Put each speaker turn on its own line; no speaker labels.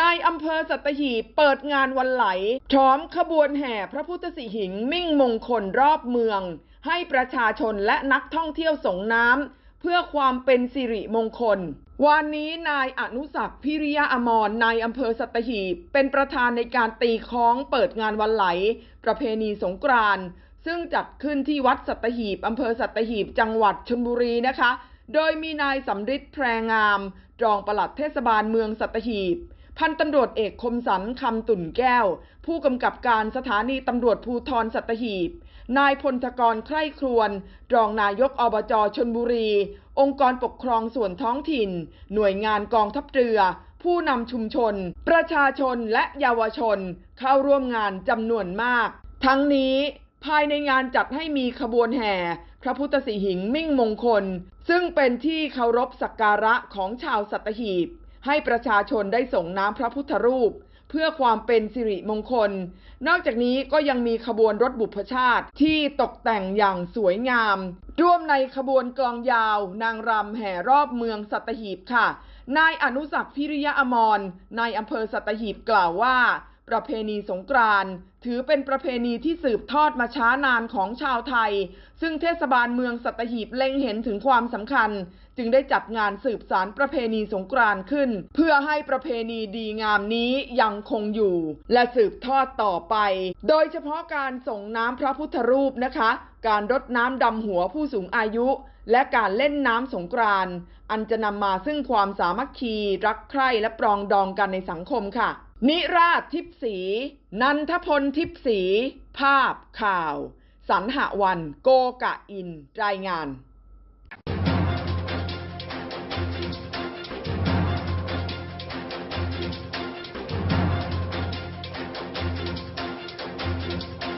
นายอำเภอสัตหีบเปิดงานวันไหลพร้อมขบวนแห่พระพุทธสิหิงมิ่งมงคลรอบเมือง ให้ประชาชนและนักท่องเที่ยวส่งน้ำเพื่อความเป็นสิริมงคล วันนี้นายอนุสักพิริยะอมรนายอำเภอสัตหีบเป็นประธานในการตีค้องเปิดงานวันไหล ประเพณีสงกรานต์ซึ่งจัดขึ้นที่วัดสัตหีบอำเภอสัตหีบจังหวัดชลบุรีนะคะ โดยมีนายสำริดแพรงาม รองปลัดเทศบาลเมืองสัตหีบ พันตำรวจเอกคมสันคำตุ่นแก้ว ผู้กำกับการสถานีตำรวจภูธรสัตหีบ นายพลธกรใคร่ครวญรองนายกอบจชนบุรี องค์กรปกครองส่วนท้องถิ่น หน่วยงานกองทัพเรือ ผู้นำชุมชน ประชาชนและเยาวชน เข้าร่วมงานจำนวนมาก ทั้งนี้ภายในงานจัดให้มีขบวนแห่ พระพุทธสิหิงมิ่งมงคล ซึ่งเป็นที่เคารพสักการะของชาวสัตหีบ ให้ประชาชนได้ส่งน้ำพระพุทธรูป เพื่อความเป็นสิริมงคล นอกจากนี้ก็ยังมีขบวนรถบุพชาติที่ตกแต่งอย่างสวยงาม ร่วมในขบวนกลองยาว นางรำแห่รอบเมืองสัตหีบค่ะ นายอนุสักพิริยะอมรนายอำเภอสัตหีบกล่าวว่า ประเพณีสงกรานต์ถือเป็นประเพณีที่สืบทอดมาช้านานของชาวไทย ซึ่งเทศบาลเมืองสัตหีบเล็งเห็นถึงความสำคัญ จึงได้จัดงานสืบสารประเพณีสงกรานต์ขึ้น เพื่อให้ประเพณีดีงามนี้ยังคงอยู่ และสืบทอดต่อไป โดยเฉพาะการส่งน้ำพระพุทธรูปนะคะ การรดน้ำดำหัวผู้สูงอายุ และการเล่นน้ำสงกรานต์อันจะนำมาซึ่งความสามัคคี รักใคร่และปรองดองกันในสังคมค่ะ นิราชทิพสี นันทพลทิพสี ภาพข่าวสันหวัน โกกะอิน รายงาน